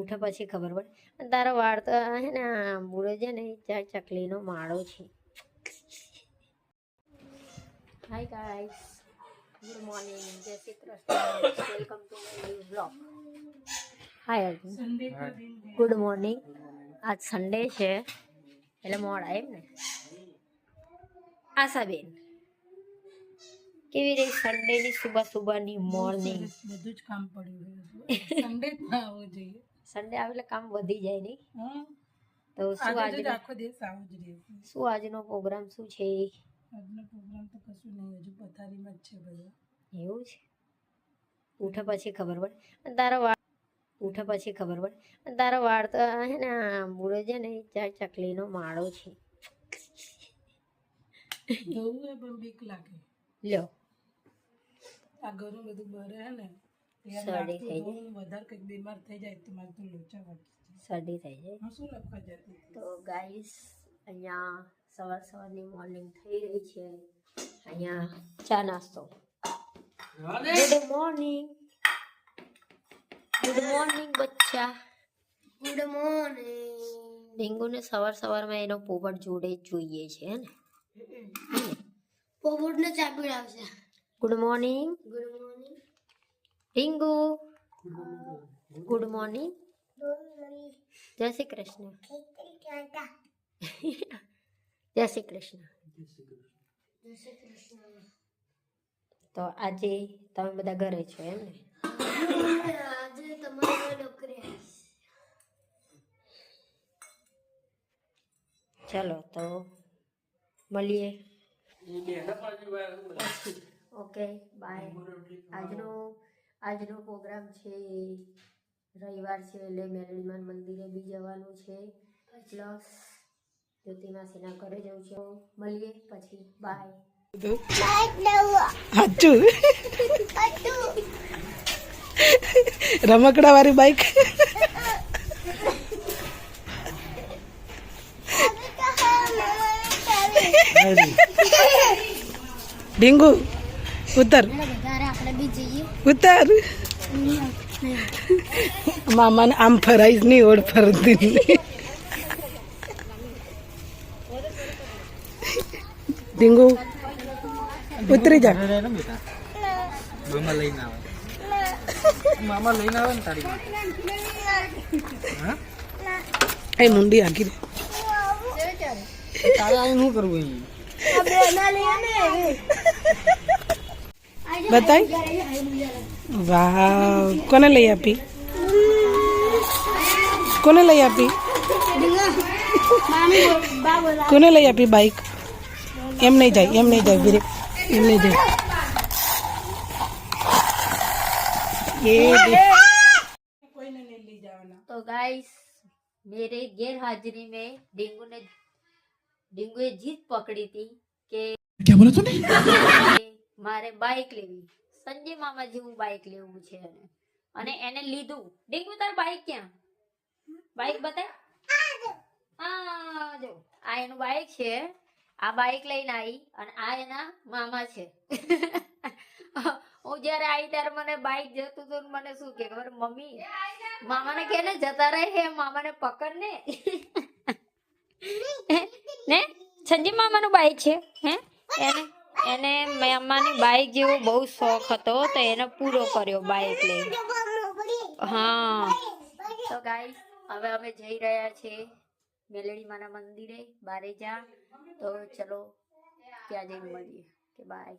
ઉઠે પછી ખબર પડે. તારો વાળ તો હે ને બુડો છે ને ચકલીનો માળો છે. હાય ગાઈસ ગુડ મોર્નિંગ જય Shri Krishna. Welcome to my blog hi Arjun good morning આજ સન્ડે છે. એટલે મોડા એમ ને. આશાબેન. કેવી રહી સન્ડેની સુબહની મોર્નિંગ બધું જ કામ પડ્યું સન્ડે ના આવવો જોઈએ. સન્ડે આવે એટલે કામ વધી જાય નહીં. તો શું આજે આખો દિવસ આવું જ રહેશે શું આજનો પ્રોગ્રામ શું છે? આજનો પ્રોગ્રામ તો કશું નહીં હજુ પથારીમાં જ છે બધું. એવું છે? ઉઠે પછી ખબર પડે. અને તારો વાળ ઉઠે પછી ખબર પડે. અને તારો વાળ તો હે ને બુડો છે ને ચાર ચકલીનો માળો છે. જોવું પણ બીક લાગે. લ્યો. આ ઘરનું બધું બરે હે ને સડી થઈ જાય. વધારે કંઈક બીમાર થઈ જાય તો મારે તો લોચા વાગી સડી થઈ જાય. હું શું લખવા જતી તો ગાઈસ અહીંયા સવાર સવારની મોર્નિંગ થઈ રહી છે. અહીંયા ચા નાસ્તો. ગુડ મોર્નિંગ ગુડ મોર્નિંગ બચ્ચા. ગુડ મોર્નિંગ ડીંગુને સવાર સવારમાં એનો પોપટ જોડે જોઈએ છે હે ને? પોપટને ચા પીવડાવશે. Good morning good morning Ringu good morning જય શ્રી કૃષ્ણ જય શ્રી કૃષ્ણ તો આજે તમે બધા ઘરે છો એમ ને? આજે તમારે ચલો તો મળીએ. Okay bye. આજનો આજનો પ્રોગ્રામ છે રવિવાર છે એટલે મેલડીમાન મંદિરે બી જવાનું છે. પ્લસ જ્યોતિમાસીના ઘરે જવું છે. મળીએ પછી. બાય. રમકડા વાળી બાઈક ડીંગુ. ઉતર. વધારે આપણે બી જઈએ ઉતર. મામાને આમ ફરાઈશ નહીં ઓળ ફરતી નહીં ડીંગુ ઉતરી જા. મામા લઈને આવે મામા લઈને આવે ને તારી એ મુંડી આગી રે તારે આવીને શું કરવું બતાય વાવ કોને લઈ આપી કોને લઈ આપી કોને લઈ આપી બાઈક એમ નહીં જાય એમ નહીં જાય વીરે એમ નહીં જાય એ કોઈને નહીં લઈ જવાના तो गाइस मेरे गैर हाजिरी में डेंगू ने डेंगू ने जीत पकड़ी थी કે क्या बोला तूने મારે બાઇક લેવી. સંજય મામા જેવું બાઇક લેવું છે અને એને લીધું. ડીંગુ તાર બાઇક ક્યાં? બાઇક બતાય? આ જો. આ એનું બાઇક છે. આ બાઇક લઈને આવી અને આ એના મામા છે. હું જ્યારે આવી ત્યારે મને બાઇક જતું હતું મને શું કે ખબર? મમ્મી, મામાને કે ને, જતા રહે મામાને પકડ ને. ને? સંજીવ મામાનું બાઇક છે, હે? એને એને મામાની બાઇક જેવો બહુ શોખ હતો તો એને પૂરો કર્યો બાઇક લઈ હા. તો ગાઈસ હવે અમે જઈ રહ્યા છે મેલડી માના મંદિરે બારે જા. તો ચલો ત્યાં જઈને મળીએ. કે બાય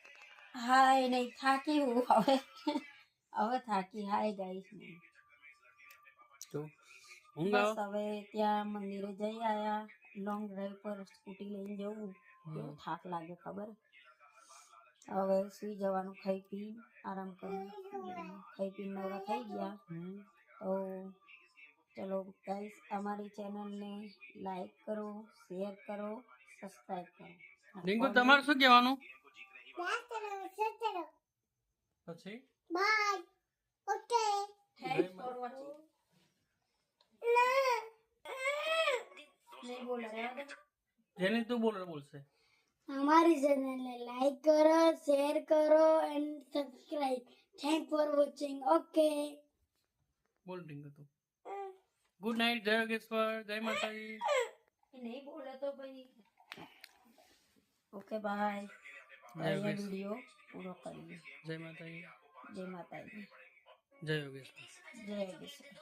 હાય નહીં થાકી હું હવે. હવે થાકી હાય ગાઈશ નહીં. બસ હવે ત્યાં મંદિરે જઈ આયા લોંગ ડ્રાઈવ પર સ્કૂટી લઈને જવું કેવો થાક લાગે ખબર. હવે સુઈ જવાનું ખાઈ પી આરામ કરી ખાઈ પી નવરા થઈ ગયા. તો ચલો ગાઈસ અમારી ચેનલને લાઈક કરો શેર કરો સબસ્ક્રાઈબ કરો. રિંકુ તમારે શું કહેવાનું? પછી? Bye okay thanks for watching નહીં બોલે જેની તું બોલ બોલશે. અમારી ચેનલને લાઈક કરો શેર કરો and subscribe thank for watching okay બોલ ડિંગ તું. ગુડ નાઇટ જય યોગેશ્વર જય માતાજી. નહીં બોલે તો ભાઈ. ઓકે બાય અહીંયા વીડિયો પૂરો કરીએ જય માતાજી. જય માતાજી. જય યોગેશ્વર જય યોગેશ્વર